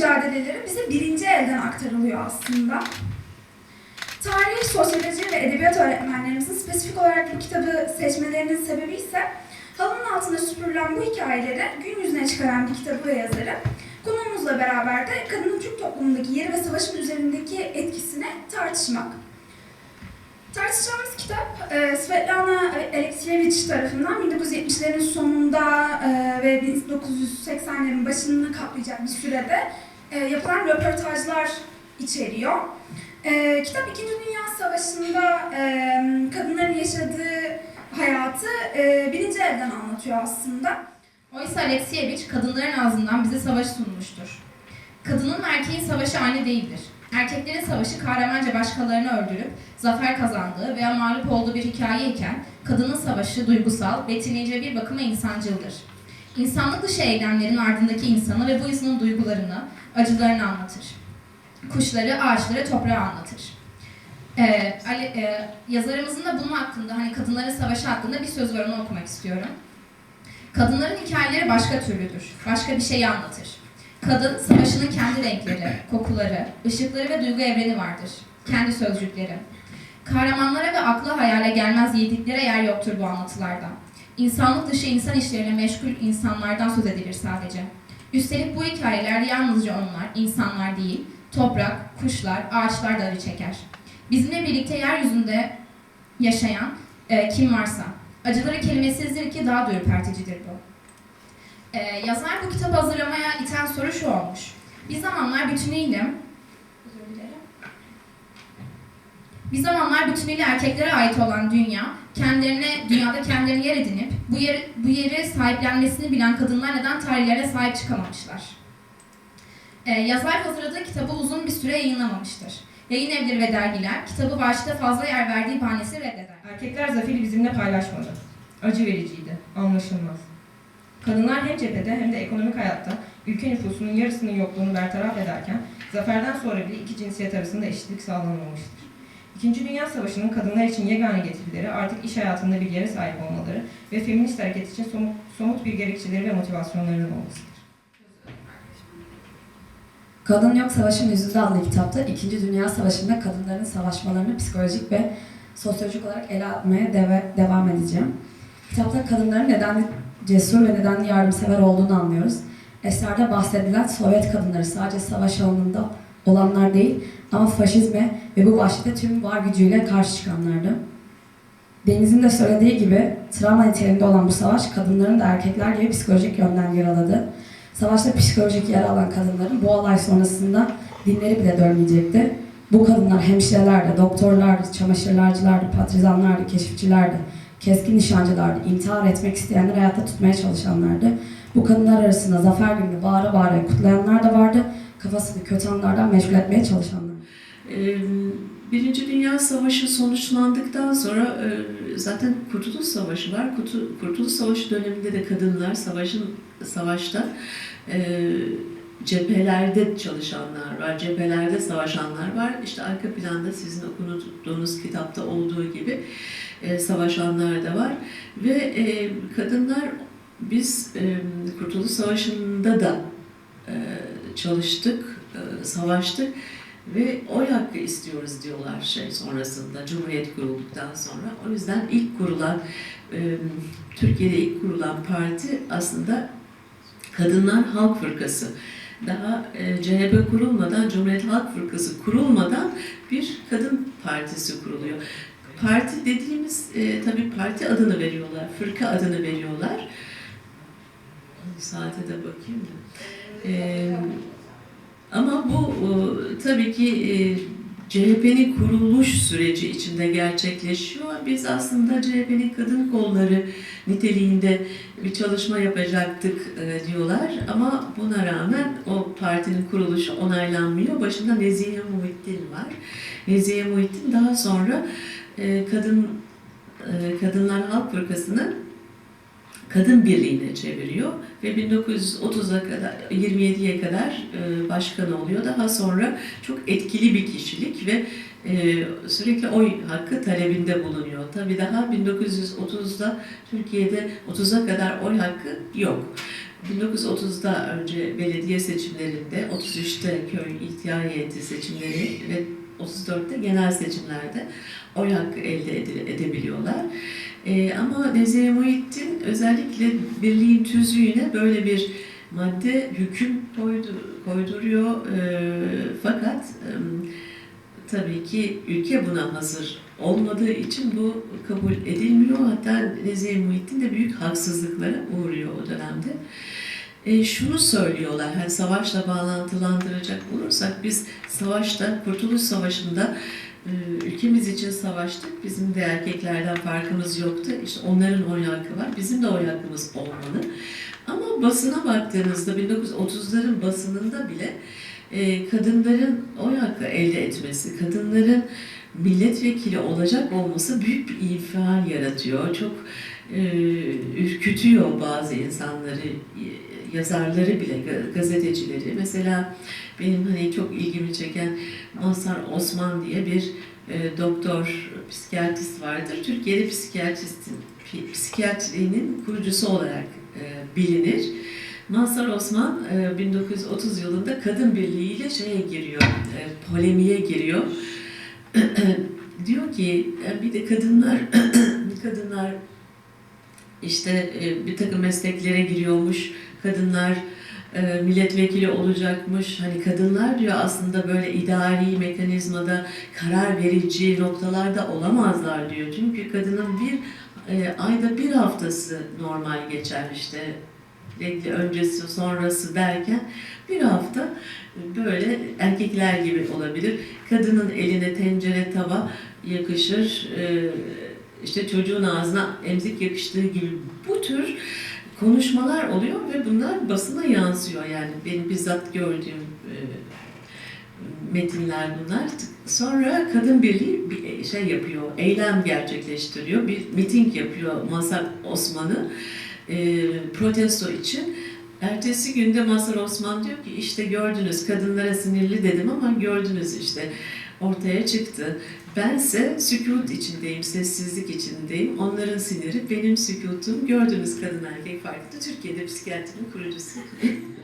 mücadeleleri bize birinci elden aktarılıyor aslında. Tarih, sosyoloji ve edebiyat öğretmenlerimizin spesifik olarak bu kitabı seçmelerinin sebebi ise halının altında süpürülen bu hikayeleri gün yüzüne çıkaran bir kitabı ve yazarı. Konuğumuzla beraber de kadının Türk toplumundaki yeri ve savaşın üzerindeki etkisini tartışmak. Tartışacağımız kitap e, Svetlana Alexievich tarafından 1970'lerin sonunda e, ve 1980'lerin başını kaplayacak bir sürede e, yapılan röportajlar içeriyor. E, kitap İkinci Dünya Savaşı'nda e, kadınların yaşadığı hayatı e, birinci elden anlatıyor aslında. Oysa Alexievich kadınların ağzından bize savaşı sunmuştur. Kadının erkeğin savaşı aynı değildir. Erkeklerin savaşı kahramanca başkalarını öldürüp zafer kazandığı veya mağlup olduğu bir hikaye iken kadının savaşı duygusal, betimleyici bir bakıma insancıldır. İnsanlık dışı eylemlerin ardındaki insanı ve bu insanın duygularını, acılarını anlatır. Kuşları, ağaçları, toprağı anlatır. Ee, Ali, e, yazarımızın da bunun hakkında, hani kadınların savaşı hakkında bir söz var, onu okumak istiyorum. Kadınların hikayeleri başka türlüdür. Başka bir şeyi anlatır. Kadın, savaşının kendi renkleri, kokuları, ışıkları ve duygu evreni vardır. Kendi sözcükleri. Kahramanlara ve akla hayale gelmez yiğitliklere yer yoktur bu anlatılarda. İnsanlık dışı insan işlerine meşgul insanlardan söz edilir sadece. Üstelik bu hikayelerde yalnızca onlar, insanlar değil, toprak, kuşlar, ağaçlar da acı çeker. Bizimle birlikte yeryüzünde yaşayan e, kim varsa. Acıları kelimesizdir ki daha da ürperticidir bu. Ee, yazar bu kitabı hazırlamaya iten soru şu olmuş. Bir zamanlar bütünüyle bir zamanlar bütünüyle erkeklere ait olan dünya, kendilerine dünyada kendilerine yer edinip bu yer bu yeri sahiplenmesini bilen kadınlar neden tarihlerine sahip çıkamamışlar? Ee, yazar hazırladığı kitabı uzun bir süre yayınlamamıştır. Yayın evleri ve dergiler kitabı başta fazla yer verdiği bahanesi reddeder. Erkekler zaferi bizimle paylaşmadı. Acı vericiydi, anlaşılmaz. Kadınlar hem cephede hem de ekonomik hayatta ülke nüfusunun yarısının yokluğunu bertaraf ederken zaferden sonra bile iki cinsiyet arasında eşitlik sağlanamamıştır. İkinci Dünya Savaşı'nın kadınlar için yegane getirileri artık iş hayatında bir yere sahip olmaları ve feminist hareket için somut, somut bir gerekçeleri ve motivasyonlarının olmasıdır. Kadın Yok Savaşın Yüzünde adlı kitapta İkinci Dünya Savaşı'nda kadınların savaşmalarını psikolojik ve sosyolojik olarak ele almaya deve- devam edeceğim. Kitapta kadınların neden cesur ve neden yardımsever olduğunu anlıyoruz. Eserde bahsedilen Sovyet kadınları sadece savaş alanında olanlar değil ama faşizme ve bu vahşete tüm var gücüyle karşı çıkanlardı. Deniz'in de söylediği gibi travma niteliğinde olan bu savaş kadınların da erkekler gibi psikolojik yönden yaraladı. Savaşta psikolojik yer alan kadınların bu olay sonrasında dinleri bile dönmeyecekti. Bu kadınlar hemşirelerdi, doktorlardı, çamaşırlarcılardı, patrizanlardı, keşifçilerdi, keskin nişancılardı, intihar etmek isteyenleri hayatta tutmaya çalışanlardı. Bu kadınlar arasında zafer gününü bağıra bağıra kutlayanlar da vardı, kafasını kötü anlardan meşgul etmeye çalışanlar. Birinci Dünya Savaşı sonuçlandıktan sonra e, zaten Kurtuluş Savaşı var. Kurtu- Kurtuluş Savaşı döneminde de kadınlar savaşın savaşta cephelerde çalışanlar var, cephelerde savaşanlar var. İşte arka planda sizin okuduğunuz kitapta olduğu gibi e, savaşanlar da var. Ve e, kadınlar biz e, Kurtuluş Savaşı'nda da e, çalıştık, e, savaştık. Ve oy hakkı istiyoruz diyorlar şey sonrasında, Cumhuriyet kurulduktan sonra. O yüzden ilk kurulan, e, Türkiye'de ilk kurulan parti aslında Kadınlar Halk Fırkası. Daha e, CHP kurulmadan, Cumhuriyet Halk Fırkası kurulmadan bir kadın partisi kuruluyor. Parti dediğimiz, e, tabii parti adını veriyorlar, fırka adını veriyorlar. Saate de bakayım da. E, ama bu e, tabii ki e, CHP'nin kuruluş süreci içinde gerçekleşiyor. Biz aslında CHP'nin kadın kolları niteliğinde bir çalışma yapacaktık e, diyorlar. Ama buna rağmen o partinin kuruluşu onaylanmıyor. Başında Nezihe Muhittin var. Nezihe Muhittin daha sonra e, kadın e, Kadınlar Halk Fırkası'nı Kadın Birliği'ne çeviriyor ve 1930'a kadar 27'ye kadar e, başkan oluyor. Daha sonra çok etkili bir kişilik ve e, sürekli oy hakkı talebinde bulunuyor. Tabii daha 1930'da Türkiye'de 30'a kadar oy hakkı yok. 1930'da önce belediye seçimlerinde, 33'te köy ihtiyar heyeti seçimleri ve 34'te genel seçimlerde oy hakkı elde ede- edebiliyorlar. Ee, ama Nezih Muhittin özellikle birliğin tüzüğüne böyle bir madde hüküm koydu, koyduruyor. Ee, fakat tabii ki ülke buna hazır olmadığı için bu kabul edilmiyor. Hatta Nezih Muhittin de büyük haksızlıklara uğruyor o dönemde. E, şunu söylüyorlar, hani savaşla bağlantılandıracak olursak biz savaşta, Kurtuluş Savaşı'nda e, ülkemiz için savaştık. Bizim de erkeklerden farkımız yoktu. İşte onların oy hakkı var, bizim de oy hakkımız olmalı. Ama basına baktığınızda 1930'ların basınında bile e, kadınların oy hakkı elde etmesi, kadınların milletvekili olacak olması büyük bir infial yaratıyor. Çok e, ürkütüyor bazı insanları, y- yazarları bile, ga- gazetecileri. Mesela benim hani çok ilgimi çeken Mazhar Osman diye bir e, doktor, psikiyatrist vardır. Türkiye'de psikiyatristin, psikiyatrinin kurucusu olarak e, bilinir. Mazhar Osman e, 1930 yılında kadın birliğiyle şeye giriyor, e, polemiğe giriyor. diyor ki e, bir de kadınlar kadınlar işte e, bir takım mesleklere giriyormuş. Kadınlar e, milletvekili olacakmış. Hani kadınlar diyor aslında böyle idari mekanizmada karar verici noktalarda olamazlar diyor. Çünkü kadının bir ayda bir haftası normal geçer işte regli öncesi sonrası derken bir hafta böyle erkekler gibi olabilir. Kadının eline tencere tava yakışır. e, işte çocuğun ağzına emzik yakıştığı gibi bu tür konuşmalar oluyor ve bunlar basına yansıyor yani benim bizzat gördüğüm e, metinler bunlar. Sonra kadın birliği bir şey yapıyor, eylem gerçekleştiriyor, bir miting yapıyor Mazhar Osman'ı e, protesto için. Ertesi günde Mazhar Osman diyor ki işte gördünüz kadınlara sinirli dedim ama gördünüz işte ortaya çıktı. Bense sükut içindeyim, sessizlik içindeyim. Onların siniri benim sükutum. Gördüğünüz kadın erkek farklı. Türkiye'de psikiyatrinin kurucusu.